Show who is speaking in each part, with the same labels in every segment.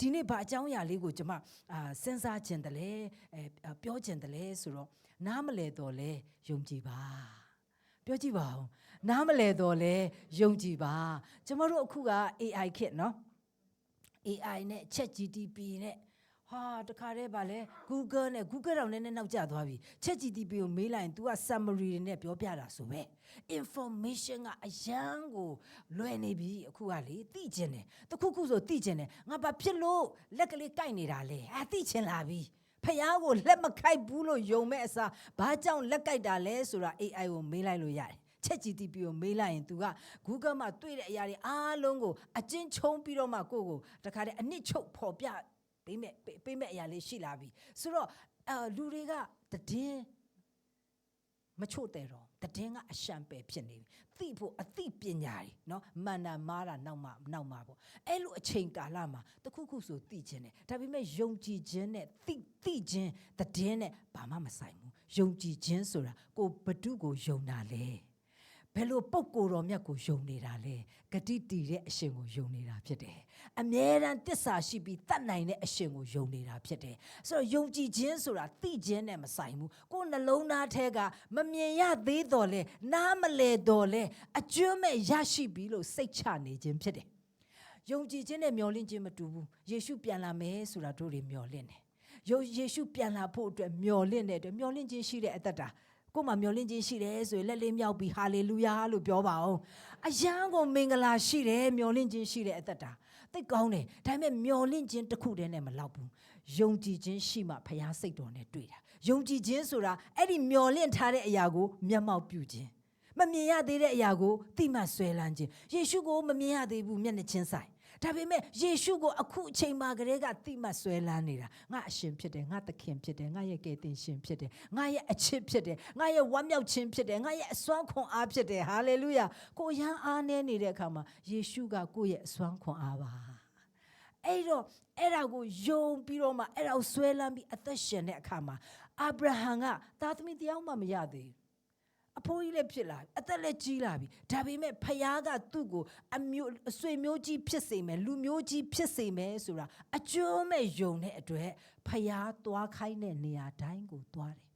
Speaker 1: ဒီနေ့ဘာအကြောင်းအရာလေးကိုကျွန်မအာစဉ်းစားခြင်းတလဲအဲအာပြောခြင်းတလဲဆိုတော့နားမလဲတော့လဲယုံကြည်ပါပြောကြည့်ပါဦးနားမလဲတော့လဲယုံကြည်ပါကျွန်တော်တို့အခုက AI ခေတ်နော် AI နဲ့ ChatGPT နဲ့ ဟာတခါတည်းဗာလဲ Google နဲ့ Google တော့နည်းနည်းနောက်ကျသွားပြီ ChatGPT ကိုမေးလိုက်ရင် तू က summary တွေနဲ့ပြောပြတာဆိုပဲ information ကအရန်ကိုလွယ်နေပြီအခုကလေသိကျင်တယ်တခုခုဆိုသိကျင်တယ်ငါဘာဖြစ်လို့လက်ကလေးကိုက်နေတာလဲအာသိကျင်လာပြီဖះကိုလက်မခိုက်ဘူးလို့ယုံမဲ့အစားဘာကြောင့်လက်ကိုက်တာလဲဆိုတာ AI ကိုမေးလိုက်လို့ရတယ်ချက် GTP ကိုမေးလိုက်ရင် तू က Google မှာတွေ့တဲ့အရာတွေအားလုံးကိုအကျဉ်းချုံပြီးတော့မှကိုယ့်ကိုတခါတည်းအနစ်ချုပ်ဖော်ပြ ပေးမဲ့ပေးမဲ့အရာလေးရှိလာပြီဆိုတော့အာလူတွေကတည်င်းမချို့တဲ့တော့တည်င်းကအရှံပယ်ဖြစ်နေပြီသိဖို့အသိပညာတွေနော်မန္တမားတာနောက်မှနောက်မှပေါ့အဲ့လိုအချိန်ကာလမှာတခုခုဆိုသိခြင်းနဲ့ဒါပေမဲ့ယုံကြည်ခြင်းနဲ့သိသိခြင်းတည်င်းနဲ့ဘာမှမဆိုင်ဘူးယုံကြည်ခြင်းဆိုတာကိုဘဒုကိုယုံတာလေ ဘယ်လိုပုံကိုယ်တော်မြတ်ကိုယုံနေတာလဲဂတိတည်တဲ့အရှင်ကိုယုံနေတာဖြစ်တယ်အမြဲတမ်းတစ္ဆာရှိပြီးတတ်နိုင်တဲ့အရှင်ကိုယုံနေတာဖြစ်တယ်ဆိုတော့ယုံကြည်ခြင်းဆိုတာသိခြင်းနဲ့မဆိုင်ဘူးကိုယ်နှလုံးသားထဲကမမြင်ရသေးတော့လဲနားမလဲတော့လဲအကျွမ်းမဲ့ရရှိပြီလို့စိတ်ချနေခြင်းဖြစ်တယ်ယုံကြည်ခြင်းနဲ့မျှော်လင့်ခြင်းမတူဘူးယေရှုပြန်လာမယ်ဆိုတာတို့တွေမျှော်လင့်တယ်ယုံယေရှုပြန်လာဖို့အတွက်မျှော်လင့်တဲ့အတွက်မျှော်လင့်ခြင်းရှိတဲ့အသက်တာ ကိုယ်မှာမျှော်လင့်ခြင်းရှိတယ်ဆိုရင်လက်လေးမြောက်ပြီးဟာလေလုယာလို့ပြောပါအောင်အယံကိုမင်္ဂလာရှိတယ်မျှော်လင့်ခြင်းရှိတဲ့အသက်တာသိကောင်းတယ်ဒါပေမဲ့မျော်လင့်ခြင်းတစ်ခုတည်းနဲ့မလောက်ဘူးယုံကြည်ခြင်းရှိမှဖရားစိတ်တော်နဲ့တွေ့တာယုံကြည်ခြင်းဆိုတာအဲ့ဒီမျော်လင့်ထားတဲ့အရာကိုမျက်မှောက်ပြုခြင်းမမြင်ရသေးတဲ့အရာကိုတိမှတ်ဆွဲလန်းခြင်းယေရှုကိုမမြင်ရသေးဘူးမျက်နှာချင်းဆိုင် ဒါပေမဲ့ယေရှုကိုအခုအချိန်မှာကလေးကတိမှတ်ဆွဲလန်းနေတာငါအရှင်ဖြစ်တယ်ငါသခင်ဖြစ်တယ်ငါရဲ့ကယ်တင်ရှင်ဖြစ်တယ်ငါရဲ့အချစ်ဖြစ်တယ်ငါရဲ့ဝမ်းမြောက်ခြင်းဖြစ်တယ်ငါရဲ့အစွမ်းခွန်အားဖြစ်တယ်ဟာလေလုယာကိုရန်အားနေနေတဲ့အခါမှာယေရှုကကိုယ့်ရဲ့အစွမ်းခွန်အားပါအဲ့တော့အဲ့ဒါကိုယုံပြီးတော့မှအဲ့ဒါကိုဆွဲလန်းပြီးအသက်ရှင်တဲ့အခါမှာအာဗြဟံကသားသမီးတယောက်မှမရသေးဘူး အဖိုးကြီးလည်းဖြစ်လာပြီအသက်လည်းကြီးလာပြီဒါပေမဲ့ဖခင်ကသူ့ကိုအမျိုးအဆွေမျိုးကြီးဖြစ်စေမယ်လူမျိုးကြီးဖြစ်စေမယ်ဆိုတာအကျွမ်းမဲ့ယုံတဲ့အတွက်ဖခင်သွားခိုင်းတဲ့နေရာတိုင်းကိုသွားတယ်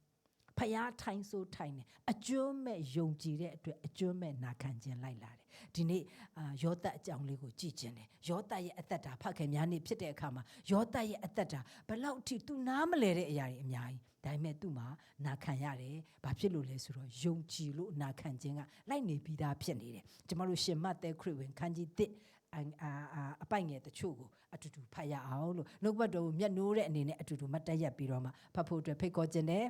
Speaker 1: ဖခင်ထိုင်ဆိုးထိုင်တယ်အကျွမ်းမဲ့ယုံကြည်တဲ့အတွက်အကျွမ်းမဲ့နာခံခြင်းလိုက်လာတယ်ဒီနေ့အာယောသတ်အကြောင်းလေးကိုကြည့်ခြင်းတယ်ယောသတ်ရဲ့အသက်တာဖခင်များနေ့ဖြစ်တဲ့အခါမှာယောသတ်ရဲ့အသက်တာဘယ်လောက်အထိသူနားမလဲတဲ့အရာတွေအများကြီး ဒါပေမဲ့သူ့မှာနာခံရတယ်။ဘာဖြစ်လို့လဲဆိုတော့ယုံကြည်လို့နာခံခြင်းကလိုက်နေပြီးသားဖြစ်နေတယ်။ကျမတို့ရှင်မတ်တဲ့ခရစ်ဝင်ခန်းကြီး1အအာအပိုင်ငယ်တချို့ကိုအတူတူဖတ်ရအောင်လို့နှုတ်ဘတ်တော်ကိုမျက်နှိုးတဲ့အနေနဲ့အတူတူမတ်တက်ရက်ပြီးတော့မှဖတ်ဖို့အတွက်ဖိတ်ခေါ်ခြင်းနဲ့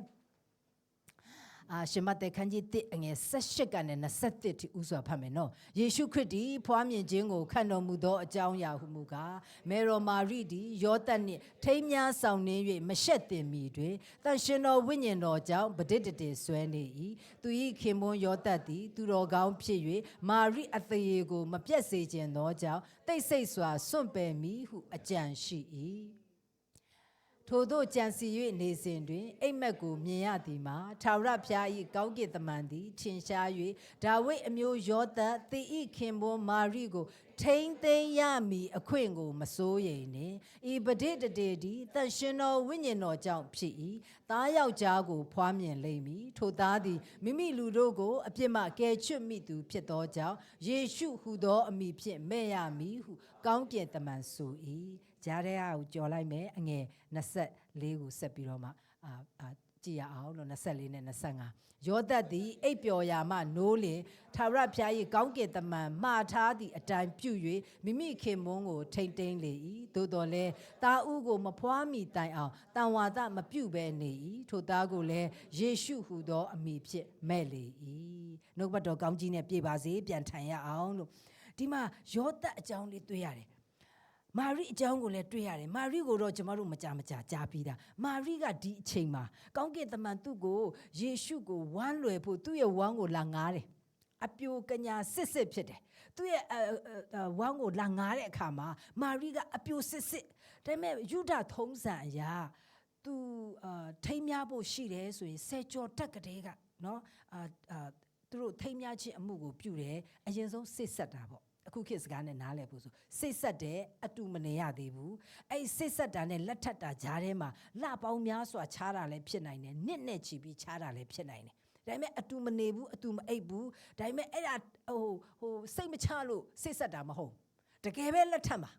Speaker 1: အာရှင်မသက်ခန်းကြီး1အငယ်18ကနေ21ထိဥစွာဖတ်မယ်နော်ယေရှုခရစ်သည်ဖွားမြင်ခြင်းကိုခံတော်မူသောအကြောင်းအရာဟုမူကားမေရောမာရိသည်ယောသတ်နှင့်ထိမ်းများဆောင်နှင်း၍မရှက်တင်မီတွင်တန်ရှင်တော်ဝိညာဉ်တော်ကြောင့်ဗဒိတတေဆွဲနေ၏သူ၏ခင်ပွန်းယောသတ်သည် သူတော်ကောင်းဖြစ်၍မာရိအသေးကို မပြတ်စေခြင်းသောကြောင့်တိတ်ဆိတ်စွာစွန့်ပယ်မိဟုအကြံရှိ၏ ထို့သောကြံစီ၍နေစဉ်တွင်အိမ်မက်ကိုမြင်ရသည်မှာထာဝရဘုရား၏ကောင်းကင်တမန်သည်ထင်ရှား၍ဒါဝိဒ်အမျိုးယောသတ်သေ၏ခင်ပွန်းမာရိကို ထိမ့်သိမ်းရမည်အခွင့်ကိုမစိုးရိမ်နှင့်ဤပဒိတတေသည်တန်ရှင်တော်ဝိညာဉ်တော်ကြောင့်ဖြစ်၏သားယောက်ျားကို ဖွားမြင်လိမ့်မည်ထိုသားသည်မိမိလူတို့ကိုအပြစ်မှကယ်ချွတ်မိသူဖြစ်သောကြောင့်ယေရှုဟူသောအမည်ဖြင့်မဲ့ရမည်ဟု ကောင်းကင်တမန်ဆို၏ ကြားတဲ့ဟာကိုကြော်လိုက်မယ်အငယ်24ကိုဆက်ပြီးတော့မှအာအာကြည့်ရအောင်လို့24နဲ့25ယောသတ်သည်အိပ်ပျော်ရာမှနိုးလင်သာရဖျား၏ကောင်းကင်တမန်မှားထားသည့်အတိုင်းပြု၍မိမိခင်မွန်းကိုထိမ့်သိမ်းလေ၏သို့တော်လည်းတာဥကိုမဖွားမိတိုင်အောင်တန်ဝါဒမပြုတ်ဘဲနေ၏ထိုသားကိုလည်းယေရှုဟူသောအမည်ဖြင့်မဲ့လေ၏နှုတ်ဘတ်တော်ကောင်းကြီးနဲ့ပြေပါစေပြန်ထိုင်ရအောင်လို့ဒီမှာယောသတ်အကြောင်းလေးတွေ့ရတယ် မာရိအကြောင်းကိုလည်းတွေ့ရတယ်မာရိကိုတော့ကျမတို့မကြမကြကြားပြီးတာမာရိကဒီအချိန်မှာကောင်းကင်တမန်သူ့ကိုယေရှုကိုဝမ်းလွယ်ဖို့သူ့ရဲ့ဝမ်းကိုလာငားတယ်အပြိုကညာစစ်စစ်ဖြစ်တယ်သူ့ရဲ့ဝမ်းကိုလာငားတဲ့အခါမှာမာရိကအပြိုစစ်စစ်ဒါပေမဲ့ယူဒထုံးစံအရာသူအာထိမ်းများဖို့ရှိတယ်ဆိုရင်ဆယ်ကျော်တက်ကလေးကနော်အာအာသူတို့ထိမ်းများခြင်းအမှုကိုပြုတယ်အရင်ဆုံးစစ်ဆက်တာပေါ့ အခုခေတ်စကားနဲ့နားလည်ဖို့ဆိုစိတ်ဆက်တယ်အတူမနေရသေးဘူးအဲ့စိတ်ဆက်တာနဲ့လက်ထပ်တာကြားထဲမှာလှပေါင်းများစွာခြားတာလည်းဖြစ်နိုင်တယ်နှစ်နဲ့ချီပြီးခြားတာလည်းဖြစ်နိုင်တယ်ဒါပေမဲ့အတူမနေဘူးအတူမအိပ်ဘူးဒါပေမဲ့အဲ့ဒါဟိုဟိုစိတ်မချလို့စိတ်ဆက်တာမဟုတ်တကယ်ပဲလက်ထပ်မှာ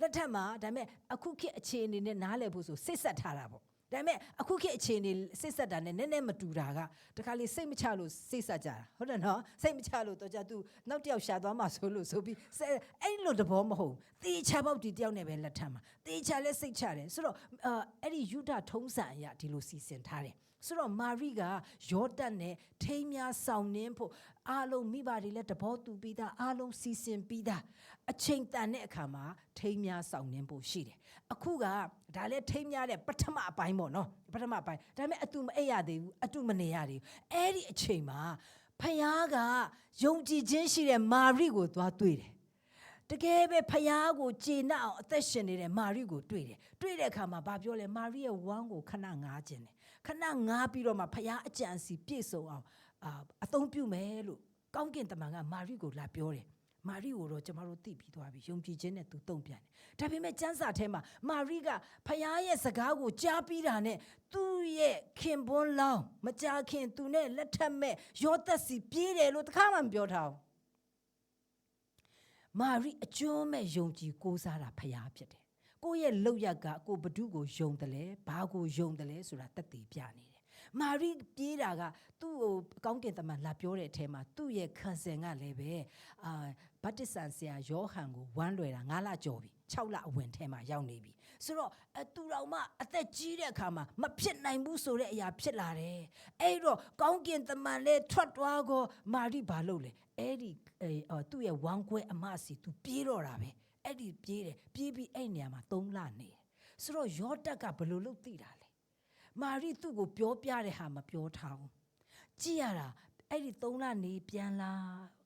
Speaker 1: လက်ထပ်မှာဒါပေမဲ့အခုခေတ်အခြေအနေနဲ့နားလည်ဖို့ဆိုစိတ်ဆက်ထားတာပေါ့ ဒါပေမဲ့အခုခေတ်အခြေအနေစိတ်ဆက်တာနဲ့နည်းနည်းမတူတာကတခါလေစိတ်မချလို့စိတ်ဆက်ကြတာဟုတ်တယ်နော်စိတ်မချလို့တော့ကြ तू နောက်တစ်ယောက်ရှာသွားမှဆိုလို့ဆိုပြီးစိတ်အဲ့လိုတဘောမဟုတ်တေချာပေါက်ဒီတယောက်နဲ့ပဲလက်ထပ်မှာတေချာလဲစိတ်ချတယ်ဆိုတော့အာအဲ့ဒီယူဒထုံးစံအရဒီလိုစီစဉ်ထားတယ်ဆိုတော့မာရိကယောဒတ်နဲ့ထိမ်းများဆောင်နှင်းဖို့ အားလုံးမိဘတွေလည်းတဘောတူပြီးသားအားလုံးစီစဉ်ပြီးသားအချိန်တန်တဲ့အခါမှာထိမ်းများဆောင်နှင်းဖို့ရှိတယ်အခုကဒါလည်းထိမ်းများတဲ့ပထမအပိုင်းပေါ့နော်ပထမအပိုင်းဒါပေမဲ့အတူမအိပ်ရသေးဘူးအတူမနေရသေးဘူးအဲ့ဒီအချိန်မှာဖခင်ကယုံကြည်ခြင်းရှိတဲ့မာရိကိုသွားတွေ့တယ်တကယ်ပဲဖယားကိုကျေနပ်အောင်အသက်ရှင်နေတဲ့မာရိကိုတွေ့တယ်တွေ့တဲ့အခါမှာဘာပြောလဲမာရိရဲ့ဝမ်းကိုခဏငားခြင်းတယ်ခဏငားပြီးတော့မှဖယားအကြံစီပြည့်စုံအောင် အာအသုံးပြုမယ်လို့ကောင်းကင်တမန်ကမာရိကိုလာပြောတယ်မာရိကိုတော့ကျမတို့သိပြီးသွားပြီယုံကြည်ခြင်းနဲ့သူတုံ့ပြန်တယ်ဒါပေမဲ့ကျမ်းစာထဲမှာမာရိကဖယားရဲ့စကားကိုကြားပြီးတာနဲ့သူ့ရဲ့ခင်ပွန်းလောင်းမကြခင်သူနဲ့လက်ထက်မဲ့ရောသက်စီပြေးတယ်လို့တခါမှမပြောထားဘူးမာရိအကျွမ်းမဲ့ယုံကြည်ကိုးစားတာဖရားဖြစ်တယ်။ကိုယ့်ရဲ့လောက်ရကကိုဘဒုကိုယုံတယ်လဲဘာကိုယုံတယ်လဲဆိုတာတက်တည်ပြနေတယ်။ မာရိပြေးတာကသူ့ကိုကောင်းကင်တမန်လာပြောတဲ့အထဲမှာသူ့ရဲ့ခန်ဆင်ကလည်းပဲအာဗတ္တဆန်ဆရာယောဟန်ကိုဝမ်းလွယ်တာ9လကျော်ပြီ6လအဝင်ထဲမှာရောက်နေပြီ။ဆိုတော့အသူတော်မှအသက်ကြီးတဲ့အခါမှာမဖြစ်နိုင်ဘူးဆိုတဲ့အရာဖြစ်လာတယ်။အဲ့တော့ကောင်းကင်တမန်လည်းထွက်သွားကောမာရိဘာလုပ်လဲ။အဲ့ဒီအဲအော်သူ့ရဲ့ဝမ်းခွဲအမစီသူပြေးတော့တာပဲအဲ့ဒီပြေးတယ်ပြေးပြီးအဲ့နေရာမှာ၃လနေတယ်ဆိုတော့ယောတက်ကဘယ်လိုလုပ်သိတာလဲ မာရိသူ့ကိုပြောပြတဲ့ဟာမပြောထားဘူးကြည့်ရတာအဲ့ဒီ၃လနေပြန်လာ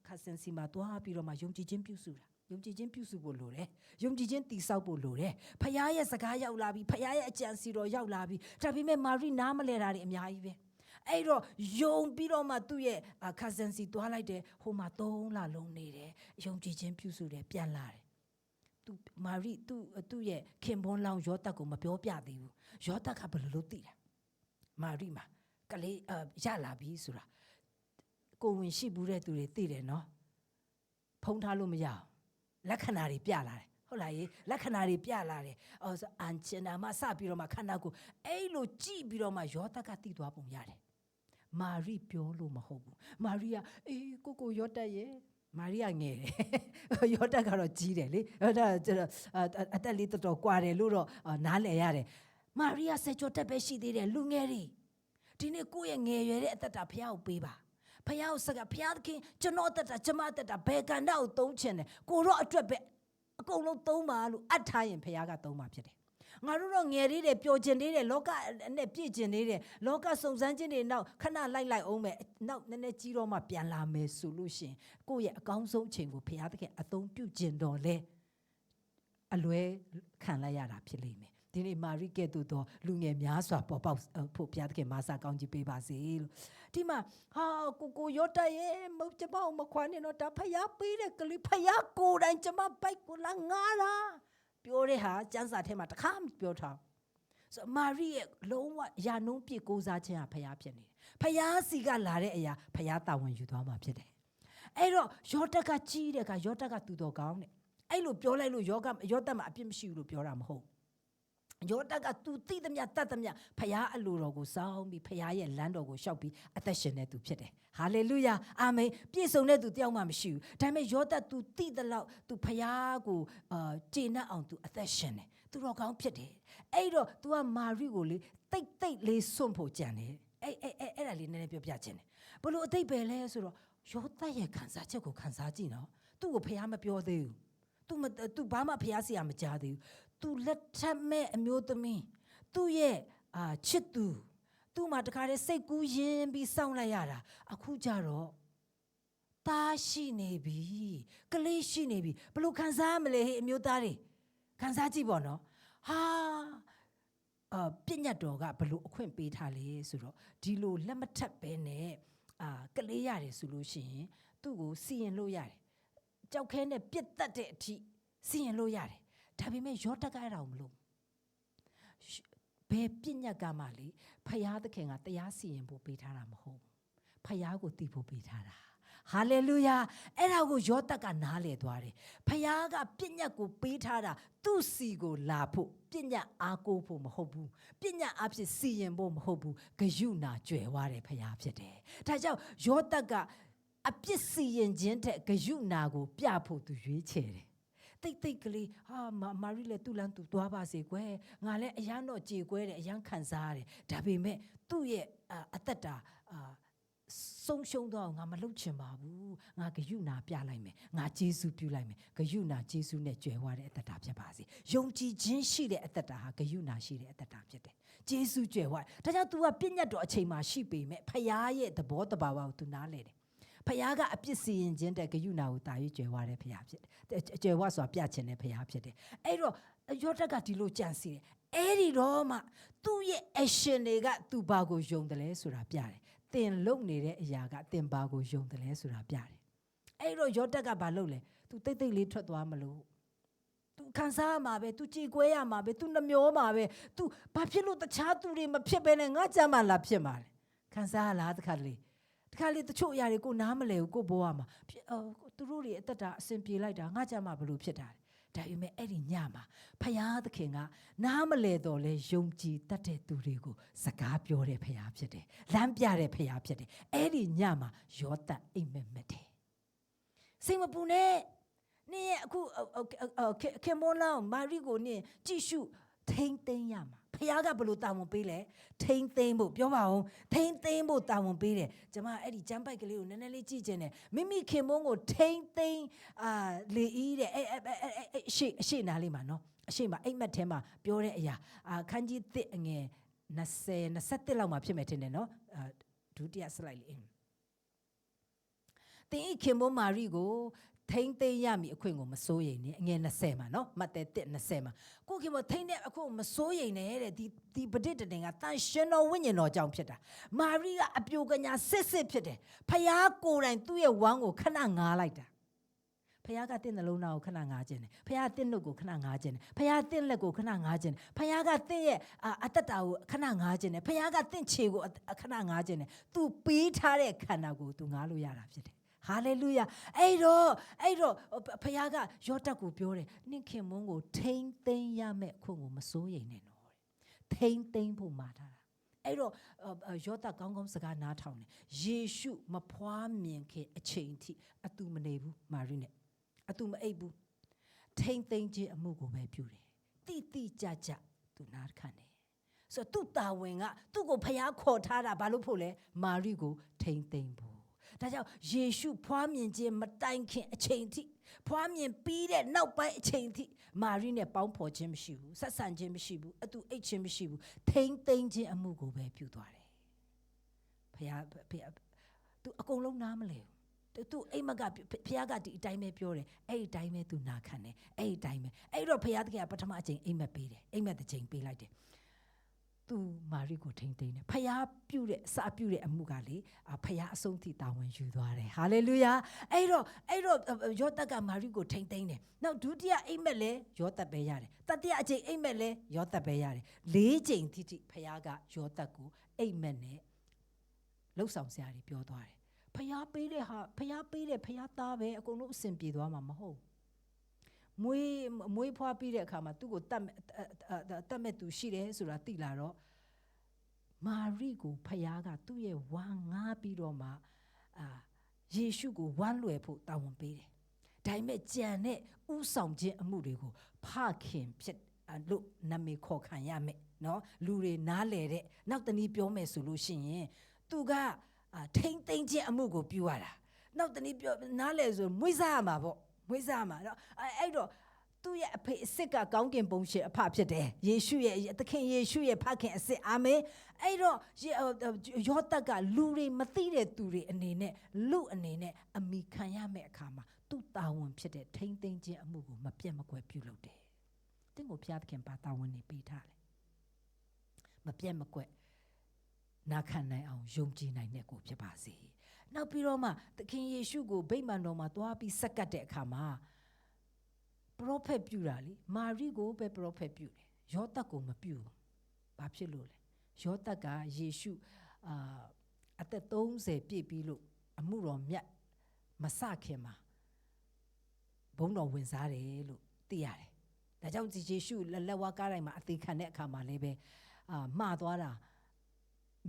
Speaker 1: ခါစင်စီမှာသွားပြီးတော့မှယုံကြည်ခြင်းပြုစုတာယုံကြည်ခြင်းပြုစုဖို့လိုတယ်။ယုံကြည်ခြင်းတည်ဆောက်ဖို့လိုတယ်။ဖခင်ရဲ့စကားရောက်လာပြီဖခင်ရဲ့အကြံစီတော်ရောက်လာပြီ။ဒါပေမဲ့မာရိနားမလဲတာတွေအများကြီးပဲ။အဲ့တော့ယုံပြီးတော့မှသူ့ရဲ့ခါစန်စီသွားလိုက်တယ်ဟိုမှာ၃လလုံးနေတယ်။ယုံကြည်ခြင်းပြုစုတယ်ပြန်လာတယ်။သူမာရိသူ့သူ့ရဲ့ခင်ပွန်းလောင်းယောသက်ကိုမပြောပြသေးဘူး။ယောသက်ကဘယ်လိုလုပ်သိတာ။ မာရိမှာကလေးအရလာပြီဆိုတာကိုဝင်ရှိဘူးတဲ့သူတွေသိတယ်နော်။ဖုံးထားလို့မရအောင်လက္ခဏာတွေပြလာတယ်ဟုတ်လားရေလက္ခဏာတွေပြလာတယ်အော်ဆိုအန်ချင်နာမစပြီးတော့မှခန္ဓာကိုယ်အဲ့လိုကြည့်ပြီးတော့မှယောသက်ကသိသွားပုံရတယ်မာရိပြောလို့မဟုတ်ဘူးမာရိကအေးကိုကိုယောတက်ရဲ့မာရိကငယ်တယ်ယောတက်ကတော့ကြီးတယ်လေအဲ့ဒါကျတော့အသက်လေးတော်တော်ကွာတယ်လို့တော့နားလည်ရတယ် မာရိကဆက်ကြောတက်ပဲရှိသေးတယ်လူငယ်တွေဒီနေ့ကိုယ့်ရဲ့ငယ်ရွယ်တဲ့အသက်တာဖះကိုပေးပါဖះကိုစကဖះသခင်ကျွန်တော်အသက်တာကျမအသက်တာဘယ်ကန္တာကိုသုံးချင်တယ်ကိုတော့အတွက်ပဲအကုန်လုံးသုံးပါလို့အပ်ထားရင်ဖះကသုံးပါဖြစ်တယ်ငါတို့တော့ငယ်လေးတယ်ပျော်ကျင်လေးတယ်လောကနဲ့ပြည့်ကျင်လေးတယ်လောကစုံစမ်းခြင်းတွေနောက်ခဏလိုက်လိုက်အောင်မယ်နောက်နည်းနည်းကြီးတော့မှပြန်လာမယ်ဆိုလို့ရှင်ကိုယ့်ရဲ့အကောင်းဆုံးအချိန်ကိုဘုရားသခင်အသုံးပြုကျင်တော်လဲအလွဲခံလိုက်ရတာဖြစ်လိမ့်မယ် ဒီနေ့မာရိကဲ့သို့သောလူငယ်များစွာပေါ်ပေါက်ဖို့ဘုရားသခင်မာစာကောင်းကြီးပေးပါစေလို့ဒီမှာဟာကိုကိုရောတရဲ့မဟုတ်ကျမအောင်မခွာနဲ့တော့ဒါဖျားပေးတဲ့ကလေးဖျားကိုယ်တိုင်ကျမပိုက်ကိုလာငားတာပြောတဲ့ဟာစံစာထဲမှာတခါမပြောထားဆိုမာရိရဲ့လုံးဝယာနှုံးပြည့်ကိုးစားခြင်းဟာဖျားဖြစ်နေတယ်ဖျားစီကလာတဲ့အရာဖျားတာဝန်ယူသွားမှာဖြစ်တယ်အဲ့တော့ယောတက်ကကြီးတဲ့ကယောတက်ကသူတော်ကောင်းတဲ့အဲ့လိုပြောလိုက်လို့ယောကယောတက်မှာအပြစ်မရှိဘူးလို့ပြောတာမဟုတ် ယောတက်ကသူသိသမျှတတ်သမျှဖခင်အလိုတော်ကိုစောင်းပြီးဖခင်ရဲ့လမ်းတော်ကိုရှောက်ပြီးအသက်ရှင်နေသူဖြစ်တယ်ဟာလေလုယာအာမင်ပြည့်စုံတဲ့သူတယောက်မှမရှိဘူးဒါပေမဲ့ယောသက်သူသိသလောက်သူဖခင်ကိုအာကျေနပ်အောင်သူအသက်ရှင်တယ်သူတော်ကောင်းဖြစ်တယ်အဲ့တော့ तू ကမာရိကိုလေတိတ်တိတ်လေးစွန့်ဖို့ကြံတယ်အဲ့အဲ့အဲ့အဲ့ဒါလေးနည်းနည်းပြောပြခြင်းတယ်ဘလို့အသိပဲလဲဆိုတော့ယောသက်ရဲ့ခံစားချက်ကိုခံစားကြည့်နော်သူ့ကိုဖခင်မပြောသေးဘူး तू မ तू ဘာမှဖျားစီရမကြားသေးဘူး तू လက်ထက်မဲ့အမျိုးသမီးသူ့ရဲ့အာချစ်သူသူ့မှာတခါတည်းစိတ်ကူးယဉ်ပြီးစောင့်လိုက်ရတာအခုကြတော့သားရှိနေပြီကလေးရှိနေပြီဘယ်လိုခံစားရမလဲဟေ့အမျိုးသားတွေခံစားကြည့်ပေါ့နော်ဟာအာပြည့်ညတ်တော်ကဘယ်လိုအခွင့်ပေးထားလဲဆိုတော့ဒီလိုလက်မထက်ပဲနဲ့အာကလေးရတယ်ဆိုလို့ရှိရင်သူ့ကိုစီရင်လို့ရတယ်ကြောက်ခဲနဲ့ပြစ်တက်တဲ့အထိစီရင်လို့ရတယ် ဒါပေမဲ့ယောတက်ကအဲ့ဒါကိုမလုပ်ဘယ်ပြညတ်ကမှလေဖယားသခင်ကတရားစီရင်ဖို့ပေးထားတာမဟုတ်ဖယားကိုတည်ဖို့ပေးထားတာဟာလေလုယာအဲ့ဒါကိုယောသက်ကနားလေသွားတယ်ဖယားကပြညတ်ကိုပေးထားတာသူ့စီကိုလာဖို့ပြညတ်အားကိုးဖို့မဟုတ်ဘူးပြညတ်အဖြစ်စီရင်ဖို့မဟုတ်ဘူးဂယုနာကြွယ်ဝတယ်ဖယားဖြစ်တယ်ဒါကြောင့်ယောသက်ကအပြစ်စီရင်ခြင်းတဲ့ဂယုနာကိုပြဖို့သူရွေးချယ်တယ် တိတ်တိတ်ကလေးဟာမာရီလည်းသူ့လမ်းသူသွားပါစေကွယ်ငါလည်းအရန်တော့ကြေကွဲတယ်အရန်ခံစားရတယ်ဒါပေမဲ့သူ့ရဲ့အသက်တာအာဆုံးရှုံးတော့ငါမလုပ်ချင်ပါဘူးငါဂယုနာပြလိုက်မယ်ငါဂျေစုပြုလိုက်မယ်ဂယုနာဂျေစုနဲ့ကြွယ်ဝတဲ့အသက်တာဖြစ်ပါစေယုံကြည်ခြင်းရှိတဲ့အသက်တာဟာဂယုနာရှိတဲ့အသက်တာဖြစ်တယ်ဂျေစုကြွယ်ဝဒါကြောင့် तू ကပြည့်ညတ်တော်အချိန်မှာရှိပေမဲ့ဖခင်ရဲ့သဘောတဘာဝကို तू နားလဲတယ် ဖခင်ကအပြစ်စီရင်ခြင်းတဲ့ဂယုဏကိုတာ၍ကျွယ်ဝတဲ့ဖခင်ဖြစ်တယ်ကျွယ်ဝဆိုတာပြချင်တဲ့ဖခင်ဖြစ်တယ်အဲ့တော့ယောသက်ကဒီလိုကြံစီတယ်အဲ့ဒီတော့မှသူ့ရဲ့ action တွေကသူ့ဘာကိုယုံတယ်လဲဆိုတာပြတယ်သင်လုပ်နေတဲ့အရာကသင်ဘာကိုယုံတယ်လဲဆိုတာပြတယ်အဲ့တော့ယောသက်ကဘာလုပ်လဲသူတိတ်တိတ်လေးထွက်သွားမလို့သူခံစားရမှာပဲသူကြေကွဲရမှာပဲသူနှမျောမှာပဲသူဘာဖြစ်လို့တခြားသူတွေမဖြစ်ပဲနဲ့ငါကြမ်းမှလာဖြစ်မှာလဲခံစားရလားတခါတလေ ခါလေတချို့အရာတွေကိုနားမလဲဘူးကိုဘိုးကမှာသူတို့တွေအသက်တာအစဉ်ပြေလိုက်တာငါကြမ်းမှဘလို့ဖြစ်တာလဲဒါပေမဲ့အဲ့ဒီညမှာဖယားသခင်ကနားမလဲတော့လဲယုံကြည်တတ်တဲ့သူတွေကိုစကားပြောတဲ့ဖယားဖြစ်တယ်။လမ်းပြတဲ့ဖယားဖြစ်တယ်။အဲ့ဒီညမှာယောသတ်အိမ်မက်မက်တယ်။စိတ်မပူနဲ့။နင်ရဲ့အခုခင်မွန်လောင်မာရီကိုနင်ကြည့်ရှုထိမ့်သိမ်းရမှာ ဖခင်ကဘလို့တာဝန်ပေးလဲထိမ့်သိမ်းဖို့ပြောပါဦးထိမ့်သိမ်းဖို့တာဝန်ပေးတယ်ကျွန်မအဲ့ဒီကျမ်းပိုက်ကလေးကိုနည်းနည်းလေးကြည့်ခြင်းနဲ့မိမိခင်မုန်းကိုထိမ့်သိမ်းအာလေဤတဲ့အဲ့အဲ့အရှိအရှိနားလေးမှာနော်အရှိမအိမ်မက်ထဲမှာပြောတဲ့အရာအာခန်းကြီးတစ်အငယ်20 21လောက်မှာဖြစ်မယ်ထင်တယ်နော်ဒုတိယ slide လေးတင်ဤခင်မုန်းမာရီကို ထိမ့်သိမ်းရမည်အခွင့်ကိုမစိုးရိမ်နဲ့အငယ်20မှာနော်မှတ်တဲ့1 20မှာကိုခင်မထိမ့်တဲ့အခွင့်ကိုမစိုးရိမ်နဲ့တဲ့ဒီဒီပဋိတတင်ကတန်ရှင်တော်ဝိညာဉ်တော်ကြောင့်ဖြစ်တာမာရိကအပြိုကညာစစ်စစ်ဖြစ်တယ်ဖယားကိုယ်တိုင်သူ့ရဲ့ဝမ်းကိုခဏငားလိုက်တာဖယားကတင့်နှလုံးသားကိုခဏငားခြင်းတယ်ဖယားတင့်နှုတ်ကိုခဏငားခြင်းတယ်ဖယားတင့်လက်ကိုခဏငားခြင်းတယ်ဖယားကတင့်ရဲ့အတ္တတာကိုခဏငားခြင်းတယ်ဖယားကတင့်ခြေကိုခဏငားခြင်းတယ် तू ပေးထားတဲ့ခန္ဓာကို तू ငားလို့ရတာဖြစ်တယ် ဟာလေလုယာအဲ့တော့အဲ့တော့ဖခင်ကယောတက်ကိုပြောတယ်နင့်ခင်မုန်းကိုထိမ့်သိမ်းရမယ့်အခွင့်ကိုမစိုးရိမ်နဲ့နော်ထိမ့်သိမ်းဖို့မှာထားတာအဲ့တော့ယောသက်ကောင်းကောင်းစကားနားထောင်တယ်ယေရှုမဖွားမြင်ခင်အချိန်ထိအတူမနေဘူးမာရိနဲ့အတူမအိပ်ဘူးထိမ့်သိမ်းခြင်းအမှုကိုပဲပြုတယ်တိတိကြကြသူနားခံတယ်ဆိုတော့သူ့တာဝန်ကသူ့ကိုဖျားခေါ်ထားတာဘာလို့ဖို့လဲမာရိကိုထိမ့်သိမ်းဖို့ ဒါကြောင့်ယေရှုဖွားမြင်ခြင်းမတိုင်ခင်အချိန်ထိဖွားမြင်ပြီးတဲ့နောက်ပိုင်းအချိန်ထိမာရိနဲ့ပေါင်းဖော်ခြင်းမရှိဘူးဆက်ဆံခြင်းမရှိဘူးအတူအိတ်ခြင်းမရှိဘူးထိမ့်သိမ့်ခြင်းအမှုကိုပဲပြုသွားတယ်ဖခင်ဖခင်သူအကုန်လုံးနားမလဲဘူးသူအိမ်မကဖះကဒီအတိုင်းပဲပြောတယ်အဲ့ဒီအတိုင်းပဲသူနာခံတယ်အဲ့ဒီအတိုင်းပဲအဲ့တော့ဖះတကယ်ပထမအချိန်အိမ်မက်ပေးတယ်အိမ်မက်တစ်ချိန်ပေးလိုက်တယ် သူမာရိကိုထိမ့်သိမ်းတယ်ဖျားပြုတဲ့စာပြုတဲ့အမှုကလေဖျားအဆုံးထိတာဝန်ယူသွားတယ်ဟာလေလုယာအဲ့တော့အဲ့တော့ယောသက်ကမာရိကိုထိမ့်သိမ်းတယ်နောက်ဒုတိယအိမ်မက်လဲယောသက်ပဲရတယ်တတိယအချိန်အိမ်မက်လဲယောသက်ပဲရတယ်လေးချိန်တိတိဖျားကယောသက်ကိုအိမ်မက်နဲ့လှုပ်ဆောင်စရာတွေပြောသွားတယ်ဖျားပေးတဲ့ဟာဖျားပေးတဲ့ဖျားသားပဲအကုန်လုံးအဆင်ပြေသွားမှာမဟုတ် မွေးမွေးဖွားပြီးတဲ့အခါမှာသူ့ကိုတတ်တတ်မဲ့သူရှိတယ်ဆိုတာသိလာတော့မာရိကိုဖခင်ကသူ့ရဲ့ဝမ်းငားပြီးတော့မှအာယေရှုကိုဝမ်းလွယ်ဖို့တာဝန်ပေးတယ်။ဒါပေမဲ့ကြံတဲ့ဥဆောင်ခြင်းအမှုတွေကိုဖခင်ဖြစ်လို့နာမည်ခေါ်ခံရမယ်နော်လူတွေနားလေတဲ့နောက်တနည်းပြောမယ်ဆိုလို့ရှိရင်သူကထိမ့်သိမ့်ခြင်းအမှုကိုပြုရတာနောက်တနည်းပြောနားလေဆိုမွေးစားရမှာပေါ့ မွေးစားမှာနော်အဲ့တော့သူ့ရဲ့အဖေအစ်စ်ကကောင်းကင်ဘုံရှင်အဖဖြစ်တယ်ယေရှုရဲ့သခင်ယေရှုရဲ့ဖခင်အစ်စ်အာမင်အဲ့တော့ယောသက်ကလူတွေမသိတဲ့သူတွေအနေနဲ့လူအနေနဲ့အမိခံရမယ့်အခါမှာသူ့တာဝန်ဖြစ်တဲ့ထိမ့်သိမ်းခြင်းအမှုကိုမပြတ်မကွယ်ပြုလုပ်တယ်တင့်ကိုဖျားသခင်ပါတာဝန်နေပေးထားတယ်မပြတ်မကွက် နာခံနိုင်အောင်ယုံကြည်နိုင်တဲ့ကိုဖြစ်ပါစေနောက်ပြီးတော့မှသခင်ယေရှုကိုဗိမာန်တော်မှာသွားပြီးဆက်ကပ်တဲ့အခါမှာပရောဖက်ပြုတာလေမာရိကိုပဲပရောဖက်ပြုတယ်ယောသတ်ကိုမပြုဘူးဘာဖြစ်လို့လဲယောသတ်ကယေရှုအာအသက်30ပြည့်ပြီးလို့အမှုတော်မြတ်မစခင်မှာဘုံတော်ဝင်စားတယ်လို့သိရတယ်။ဒါကြောင့်ယေရှုလက်လက်ဝါးကားတိုင်းမှာအသေးခံတဲ့အခါမှာလည်းပဲအာမှားသွားတာ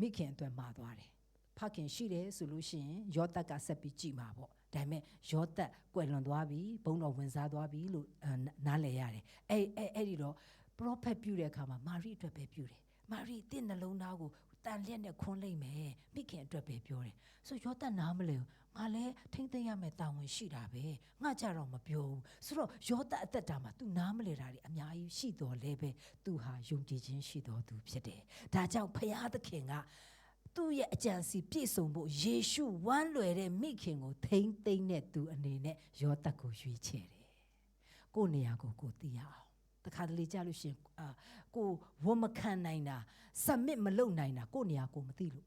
Speaker 1: မိခင်အတွက်မှားသွားတယ်။ဖခင်ရှိတယ်ဆိုလို့ရှိရင်ယောသက်ကဆက်ပြီးကြည်မှာပေါ့။ဒါပေမဲ့ယောသက်ကွယ်လွန်သွားပြီဘုံတော်ဝင်စားသွားပြီလို့အာနားလည်ရတယ်။အဲ့အဲ့အဲ့ဒီတော့ပရောဖက်ပြုတဲ့အခါမှာမာရိအတွက်ပဲပြုတယ်။ မာရိတင့်နှလုံးသားကိုတန်လျက်နဲ့ခွန်းလိုက်မယ်မိခင်အတွက်ပဲပြောတယ်ဆိုယောသက်နားမလဲဘူးငါလည်းထိမ့်သိမ့်ရမယ်တာဝန်ရှိတာပဲငါကြတော့မပြောဘူးဆိုတော့ယောသက်အသက်တာမှာ तू နားမလဲတာတွေအများကြီးရှိတော်လဲပဲ तू ဟာယုံကြည်ခြင်းရှိတော်သူဖြစ်တယ်ဒါကြောင့်ဖခင်သခင်ကသူ့ရဲ့အကြံစီပြည့်စုံဖို့ယေရှုဝမ်းလွယ်တဲ့မိခင်ကိုထိမ့်သိမ့်တဲ့သူအနေနဲ့ယောသက်ကိုရွေးချယ်တယ်ကိုယ့်နေရာကိုကိုသိရအောင် တခါတလေကြာလို့ရှရင်အာကိုဝမခံနိုင်တာ submit မလုပ်နိုင်တာကိုယ့်နေရာကိုမသိလို့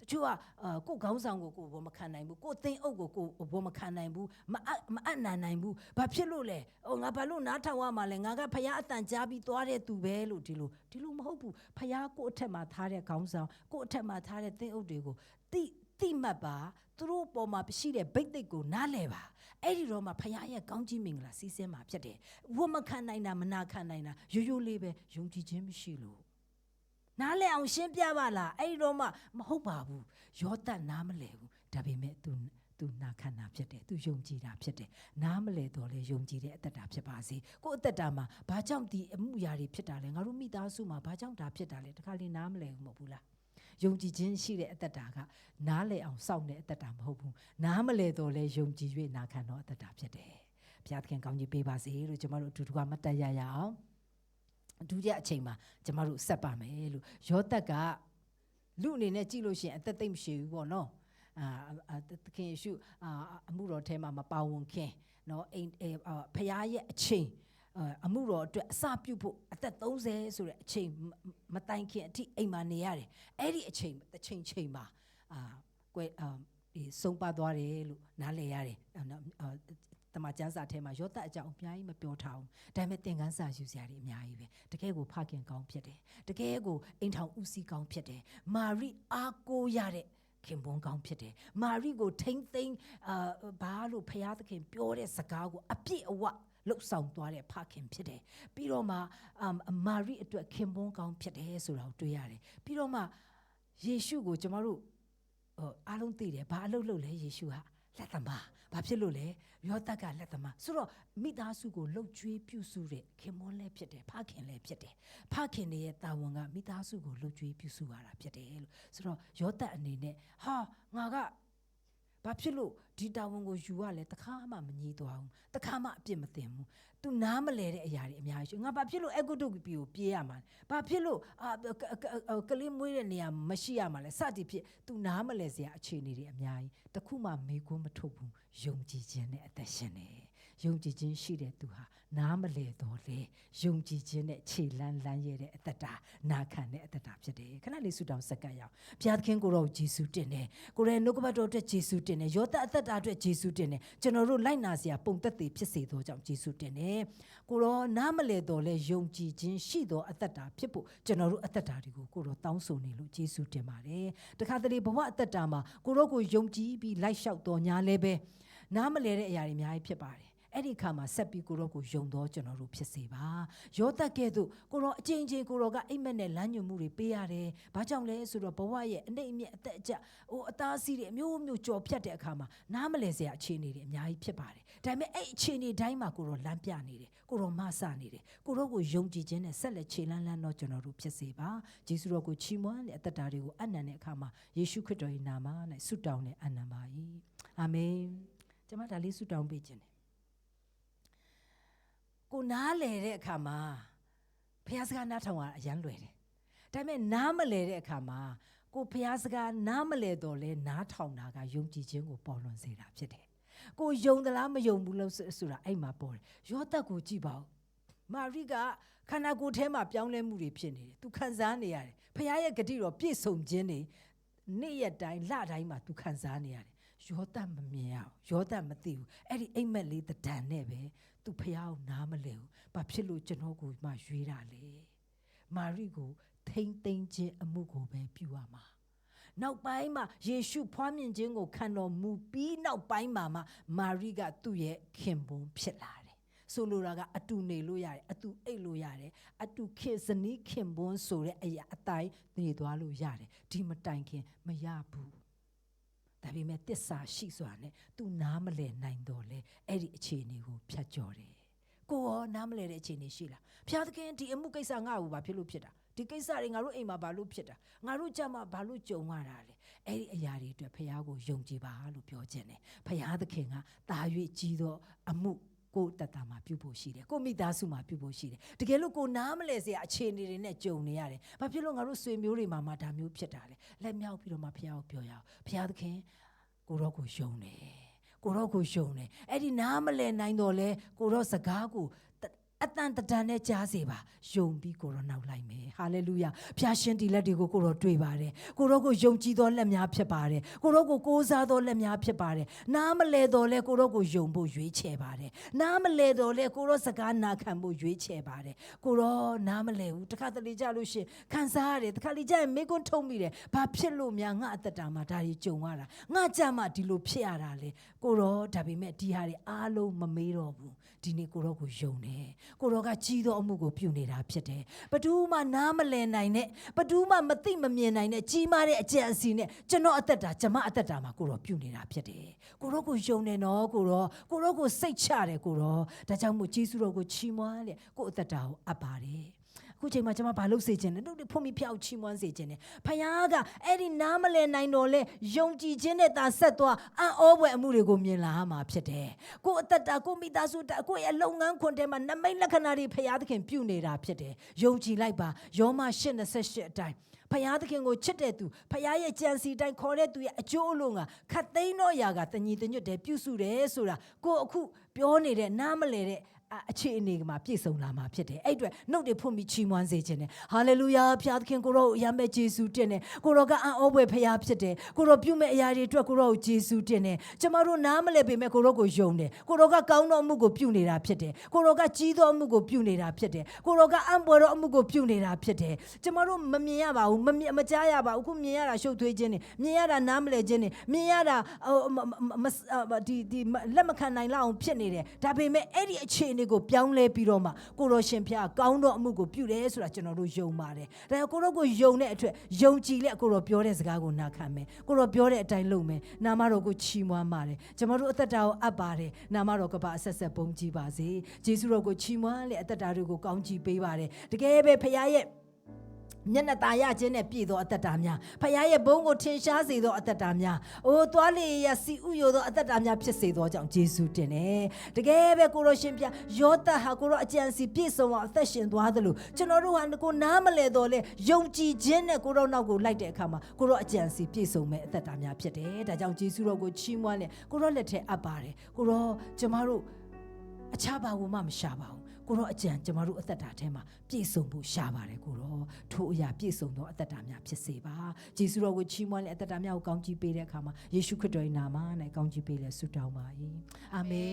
Speaker 1: တချို့ကအာကိုယ့်ခေါင်းဆောင်ကိုကိုယ်ဝမခံနိုင်ဘူးကိုယ့်သိန်းအုပ်ကိုကိုယ်ဝမခံနိုင်ဘူးမအပ်မအပ်နိုင်နိုင်ဘူးဘာဖြစ်လို့လဲဟိုငါဘာလို့နားထောင်ရမှာလဲငါကဖရားအတန်ကြားပြီးသွားတဲ့သူပဲလို့ဒီလိုဒီလိုမဟုတ်ဘူးဖရားကိုယ့်အထက်မှာထားတဲ့ခေါင်းဆောင်ကိုယ့်အထက်မှာထားတဲ့သိန်းအုပ်တွေကိုတိ တိမှတ်ပါသူတို့ပေါ်မှာရှိတဲ့ဗိတ်သိက်ကိုနားလဲပါအဲ့ဒီတော့မှဖရားရဲ့ကောင်းကြီးမင်္ဂလာစီးဆင်းမှာဖြစ်တယ်ဝမခံနိုင်တာမနာခံနိုင်တာရိုးရိုးလေးပဲယုံကြည်ခြင်းမရှိလို့နားလဲအောင်ရှင်းပြပါလားအဲ့ဒီတော့မှမဟုတ်ပါဘူးယောသတ်နားမလဲဘူးဒါပေမဲ့ तू သူနာခံတာဖြစ်တယ်သူယုံကြည်တာဖြစ်တယ်နားမလဲတော့လေယုံကြည်တဲ့အသက်တာဖြစ်ပါစေကိုယ့်အသက်တာမှာဘာကြောင့်ဒီအမှုရာတွေဖြစ်တာလဲငါတို့မိသားစုမှာဘာကြောင့်ဒါဖြစ်တာလဲတခါလေနားမလဲဘူးမဟုတ်ဘူးလား ယုံကြည်ခြင်းရှိတဲ့အသက်တာကနားလေအောင်စောင့်တဲ့အသက်တာမဟုတ်ဘူးနားမလဲတော့လေယုံကြည်၍နာခံတော့အသက်တာဖြစ်တယ်ဘုရားသခင်ကောင်းကြီးပေးပါစေလို့ကျွန်တော်တို့အတူတူကမတ်တရရအောင်ဒုတိယအချိန်မှာကျွန်တော်တို့ဆက်ပါမယ်လို့ယောသက်ကလူအနေနဲ့ကြည့်လို့ရှိရင်အသက်သိမ့်မရှိဘူးပေါ့နော်အာသခင်ယေရှုအာအမှုတော်ထဲမှာမပါဝင်ခင်နော်အိမ်ဖရားရဲ့အချိန် အမှုတော်အတွက်အစပြုဖို့အသက်30ဆိုတဲ့အချိန်မတိုင်ခင်အထိအိမ်မှာနေရတယ်အဲ့ဒီအချိန်တစ်ချိန်ချိန်မှာအာကွယ်အာဒီဆုံးပါသွားတယ်လို့နားလည်ရတယ်တမချန်းစာထဲမှာယောသအကြောင်းအများကြီးမပြောထားဘူးဒါပေမဲ့သင်ခန်းစာယူစရာတွေအများကြီးပဲတကယ်ကိုဖခင်ကောင်းဖြစ်တယ်တကယ်ကိုအိမ်ထောင်ဦးစီးကောင်းဖြစ်တယ်မာရိအားကိုးရတဲ့ခင်ပွန်းကောင်းဖြစ်တယ်မာရိကိုထိမ့်သိမ့်အာဘာလို့ဖခင်သခင်ပြောတဲ့စကားကိုအပြည့်အဝ လှုပ်ဆောင်သွားတဲ့ဖခင်ဖြစ်တယ်ပြီးတော့မှမာရိအတွက်ခင်ပွန်းကောင်းဖြစ်တယ်ဆိုတာကိုတွေ့ရတယ်ပြီးတော့မှယေရှုကိုကျမတို့ဟိုအားလုံးသိတယ်ဘာအလုပ်လုပ်လဲယေရှုဟာလက်သမားဘာဖြစ်လို့လဲယောသက်ကလက်သမားဆိုတော့မိသားစုကိုလှုပ်ကြွေးပြုစုတဲ့ခင်မွန်းလည်းဖြစ်တယ်ဖခင်လည်းဖြစ်တယ်ဖခင်ရဲ့တာဝန်ကမိသားစုကိုလှုပ်ကြွေးပြုစုရတာဖြစ်တယ်လို့ဆိုတော့ယောသက်အနေနဲ့ဟာငါက ဘာဖြစ်လို့ဒီတာဝန်ကိုယူရလဲတခါမှမငြီးသွားဘူးတခါမှအပြစ်မတင်ဘူးသူနားမလဲတဲ့အရာတွေအများကြီးရှိငါဘာဖြစ်လို့အကုတုပီကိုပြေးရမှာဘာဖြစ်လို့အာကလေးမွေးတဲ့နေရာမရှိရမှာလဲစသည်ဖြစ်သူနားမလဲစရာအခြေအနေတွေအများကြီးတခုမှမေခွန်းမထုတ်ဘူးယုံကြည်ခြင်းနဲ့အသက်ရှင်နေ ယုံကြည်ခြင်းရှိတဲ့သူဟာနားမလဲတော့လေယုံကြည်ခြင်းနဲ့ခြေလန်းလန်းရဲ့တဲ့အသက်တာနာခံတဲ့အသက်တာဖြစ်တယ်ခဏလေးဆုတောင်းစက္ကန့်ရအောင်ဘုရားသခင်ကိုရောဂျေစုတင်တယ်ကိုရဲနှုတ်ကပတ်တော်အတွက်ဂျေစုတင်တယ်ယောသအသက်တာအတွက်ဂျေစုတင်တယ်ကျွန်တော်တို့လိုက်နာစရာပုံသက်သေဖြစ်စေသောကြောင့်ဂျေစုတင်တယ်ကိုရောနားမလဲတော့လေယုံကြည်ခြင်းရှိသောအသက်တာဖြစ်ဖို့ကျွန်တော်တို့အသက်တာတွေကိုကိုရောတောင်းဆိုနေလို့ဂျေစုတင်ပါတယ်တခါတလေဘဝအသက်တာမှာကိုရောကိုယုံကြည်ပြီးလိုက်လျှောက်တော်ညာလဲပဲနားမလဲတဲ့အရာတွေအများကြီးဖြစ်ပါတယ် အဲ့ဒီခါမှာဆက်ပြီးကိုရောကိုယုံတော့ကျွန်တော်တို့ဖြစ်စေပါယောသက်ကဲ့သို့ကိုရောအချင်းချင်းကိုရောကအိမ်မက်နဲ့လမ်းညွှန်မှုတွေပေးရတယ်ဘာကြောင့်လဲဆိုတော့ဘဝရဲ့အနှိမ့်အမြင့်အသက်အကျဟိုအသားစီးတွေအမျိုးမျိုးကြော်ဖြတ်တဲ့အခါမှာနားမလဲစရာအခြေအနေတွေအများကြီးဖြစ်ပါတယ်ဒါပေမဲ့အဲ့အခြေအနေတိုင်းမှာကိုရောလမ်းပြနေတယ်ကိုရောမဆနေတယ်ကိုရောကိုယုံကြည်ခြင်းနဲ့ဆက်လက်ခြေလန်းလန်းတော့ကျွန်တော်တို့ဖြစ်စေပါဂျေစုတော်ကိုချီးမွမ်းတဲ့အသက်တာတွေကိုအနံ့တဲ့အခါမှာယေရှုခရစ်တော်ရဲ့နာမနဲ့ဆုတောင်းနဲ့အနံ့ပါ၏အာမင်ကျွန်မဒါလေးဆုတောင်းပေးခြင်းတယ် ကိုနားလဲတဲ့အခါမှာဖះစကားနားထောင်ရအရန်လွယ်တယ်ဒါပေမဲ့နားမလဲတဲ့အခါမှာကိုဖះစကားနားမလဲတော့လဲနားထောင်တာကယုံကြည်ခြင်းကိုပေါ်လွင်စေတာဖြစ်တယ်ကိုယုံသလားမယုံဘူးလို့ဆိုတာအဲ့မှာပေါ်တယ်ယောသက်ကိုကြည့်ပါဦးမာရိကခန္ဓာကိုယ်ထဲမှာပြောင်းလဲမှုတွေဖြစ်နေတယ်။ तू ခံစားနေရတယ်။ဖခင်ရဲ့ဂတိတော်ပြည့်စုံခြင်းတွေနေ့ရက်တိုင်းလတိုင်းမှာ तू ခံစားနေရတယ်။ယောသမမြင်ရအောင်။ယောသမသိဘူး။အဲ့ဒီအိမ်မက်လေးတဒံနဲ့ပဲ तू ဖခင်ကိုနားမလဲဘူး။ဘာဖြစ်လို့ကျွန်တော်ကိုမှရွေးတာလဲ။မာရိကိုထိမ့်သိမ့်ခြင်းအမှုကိုပဲပြုရမှာ။နောက်ပိုင်းမှာယေရှုဖွားမြင်ခြင်းကိုခံတော်မူပြီးနောက်ပိုင်းမှာမှမာရိကသူ့ရဲ့ခင်ပွန်းဖြစ်လာတယ်။ဆိုလိုတာကအတူနေလို့ရတယ်အတူအိတ်လို့ရတယ်အတူခေဇနီးခင်ပွန်းဆိုတဲ့အရာအတိုင်းနေသွားလို့ရတယ်ဒီမတိုင်ခင်မရဘူး။ ဒါပေမဲ့တစ္ဆာရှိစွာနဲ့သူနားမလည်နိုင်တော့လေအဲ့ဒီအခြေအနေကိုဖြတ်ကျော်တယ်။ကိုရောနားမလည်တဲ့အခြေအနေရှိလား။ဖျားသခင်ဒီအမှုကိစ္စငါ့ကိုဘာဖြစ်လို့ဖြစ်တာ။ဒီကိစ္စတွေငါတို့အိမ်မှာဘာလို့ဖြစ်တာငါတို့ကြမှာဘာလို့ကြုံရတာလဲအဲ့ဒီအရာတွေအတွက်ဖခင်ကိုယုံကြည်ပါလို့ပြောခြင်းတယ်ဖခင်သခင်ကတာ၍ကြီးသောအမှု ကိုတတမှာပြုဖို့ရှိတယ်ကိုမိသားစုမှာပြုဖို့ရှိတယ်တကယ်လို့ကိုနားမလဲစရာအခြေအနေတွေနဲ့ကြုံနေရတယ်ဘာဖြစ်လို့ငါတို့ဆွေမျိုးတွေမှာမှဒါမျိုးဖြစ်တာလဲလက်မြောက်ပြီးတော့မှဖခင်ကိုပြောရအောင်ဖခင်သခင်ကိုတော့ကိုယုံတယ်ကိုတော့ကိုယုံတယ်အဲ့ဒီနားမလဲနိုင်တော့လဲကိုတော့စကားကို အတန်တန်နဲ့ကြားစေပါယုံပြီးကိုတော့နောက်လိုက်မယ်ဟာလေလုယာဖျားရှင်ဒီလက်တွေကိုကိုတော့တွေ့ပါတယ်ကိုတော့ကိုယုံကြည်သောလက်များဖြစ်ပါတယ်ကိုတော့ကိုကိုးစားသောလက်များဖြစ်ပါတယ်နားမလဲတော့လဲကိုတော့ကိုယုံဖို့ရွေးချယ်ပါတယ်နားမလဲတော့လဲကိုတော့စကားနာခံဖို့ရွေးချယ်ပါတယ်ကိုတော့နားမလဲဘူးတခါတလေကြလို့ရှင်ခံစားရတယ်တခါလေကြရင်မေကွန်းထုံးမိတယ်ဘာဖြစ်လို့များငါအသက်တာမှာဒါတွေကြုံရတာငါကြမှာဒီလိုဖြစ်ရတာလေကိုတော့ဒါပေမဲ့ဒီဟာတွေအားလုံးမမေးတော့ဘူးဒီနေ့ကိုတော့ကိုယုံတယ်ကိုတော့ကကြီးသောအမှုကိုပြုနေတာဖြစ်တယ်ဘသူမှနားမလည်နိုင်နဲ့ဘသူမှမသိမမြင်နိုင်နဲ့ကြီးမားတဲ့အကြံအစီနဲ့ကျွန်တော်အသက်တာကျမအသက်တာမှာကိုတော့ပြုနေတာဖြစ်တယ်ကိုတော့ကိုယုံတယ်နော်ကိုတော့ကိုတော့ကိုစိတ်ချတယ်ကိုတော့ဒါကြောင့်မို့ကြီးစုတော်ကိုချီးမွမ်းလေကိုအသက်တာကိုအပ်ပါတယ် အခုချိန်မှာကျွန်မဘာလုပ်စေချင်လဲတို့ဖွင့်ပြီးဖျောက်ချီးမွမ်းစေချင်တယ်ဖခင်ကအဲ့ဒီနားမလည်နိုင်တော့လေယုံကြည်ခြင်းနဲ့သာဆက်သွားအံ့ဩဖွယ်အမှုတွေကိုမြင်လာမှာဖြစ်တယ်ကိုအသက်တာကိုမိသားစုတာကိုရဲ့လုပ်ငန်းခွင်ထဲမှာနမိတ်လက္ခဏာတွေဖခင်သခင်ပြုနေတာဖြစ်တယ်ယုံကြည်လိုက်ပါယောမ8:28အတိုင်းဖယားသခင်ကိုချစ်တဲ့သူဖယားရဲ့ကြံစီတိုင်းခေါ်တဲ့သူရဲ့အကျိုးအလို့ငါခတ်သိမ်းတော့ຢာကတညီတညွတ်တဲ့ပြုစုတယ်ဆိုတာကိုအခုပြောနေတဲ့နားမလဲတဲ့ အခြေအနေမှာပြည့်စုံလာမှာဖြစ်တယ်အဲ့အတွက်နှုတ်တွေဖွင့်ပြီးချီးမွမ်းစေခြင်းနဲ့ဟာလေလုယာဖျားသခင်ကိုရောအယံမဲ့ဂျေစုတင်တယ်ကိုရောကအံ့ဩဖွယ်ဖျားဖြစ်တယ်ကိုရောပြုမဲ့အရာတွေအတွက်ကိုရောကိုဂျေစုတင်တယ်ကျမတို့နားမလဲပေမဲ့ကိုရောကိုယုံတယ်ကိုရောကကောင်းသောအမှုကိုပြုနေတာဖြစ်တယ်ကိုရောကကြီးသောအမှုကိုပြုနေတာဖြစ်တယ်ကိုရောကအံ့ဖွယ်သောအမှုကိုပြုနေတာဖြစ်တယ်ကျမတို့မမြင်ရပါဘူးမမြင်မကြားရပါဘူးခုမြင်ရတာရှုပ်ထွေးခြင်းနေမြင်ရတာနားမလဲခြင်းနေမြင်ရတာဒီဒီလက်မခံနိုင်လောက်အောင်ဖြစ်နေတယ်ဒါပေမဲ့အဲ့ဒီအခြေအနေကိုပြောင်းလဲပြီးတော့မှကိုရောရှင်ဖျားကောင်းသောအမှုကိုပြုတယ်ဆိုတာကျွန်တော်တို့ယုံပါတယ်ဒါကိုရောကိုယုံတဲ့အတွက်ယုံကြည်လက်ကိုရောပြောတဲ့စကားကိုနားခံမယ်ကိုရောပြောတဲ့အတိုင်းလုပ်မယ်နာမတော်ကိုချီးမွမ်းပါတယ်ကျွန်တော်တို့အသက်တာကိုအပ်ပါတယ်နာမတော်ကပါအဆက်ဆက်ပုံကြည်ပါစေဂျေစုတော်ကိုချီးမွမ်းလေအသက်တာတွေကိုကောင်းချီးပေးပါတယ်တကယ်ပဲဖခင်ရဲ့ မျက်နှာตาရခြင်းနဲ့ပြည့်သောအသက်တာများဖခင်ရဲ့ဘုန်းကိုထင်ရှားစေသောအသက်တာများအိုးသွားလေရစီဥယိုသောအသက်တာများဖြစ်စေသောကြောင့်ယေရှုတင်တယ်တကယ်ပဲကိုရောရှင်ပြယောသဟာကိုရောအကြံစီပြည့်စုံအောင်အသက်ရှင်သွားသလိုကျွန်တော်တို့ဟာကိုနားမလဲတော့လေယုံကြည်ခြင်းနဲ့ကိုရောနောက်ကိုလိုက်တဲ့အခါမှာကိုရောအကြံစီပြည့်စုံမဲ့အသက်တာများဖြစ်တယ်ဒါကြောင့်ယေရှုတော်ကိုချီးမွမ်းလေကိုရောလက်ထက်အပ်ပါတယ်ကိုရောကျမတို့အခြားဘာကိုမှမရှာပါဘူး ကိုရောအကြံကျမတို့အသက်တာထဲမှာပြည့်စုံဖို့ရှာပါတယ်ကိုရောထိုအရာပြည့်စုံသောအသက်တာများဖြစ်စေပါဂျေစုတော်ကိုချီးမွမ်းလေအသက်တာများကိုကောင်းချီးပေးတဲ့အခါမှာယေရှုခရစ်တော်ရဲ့နာမ၌ကောင်းချီးပေးလေဆုတောင်းပါ၏အာမင်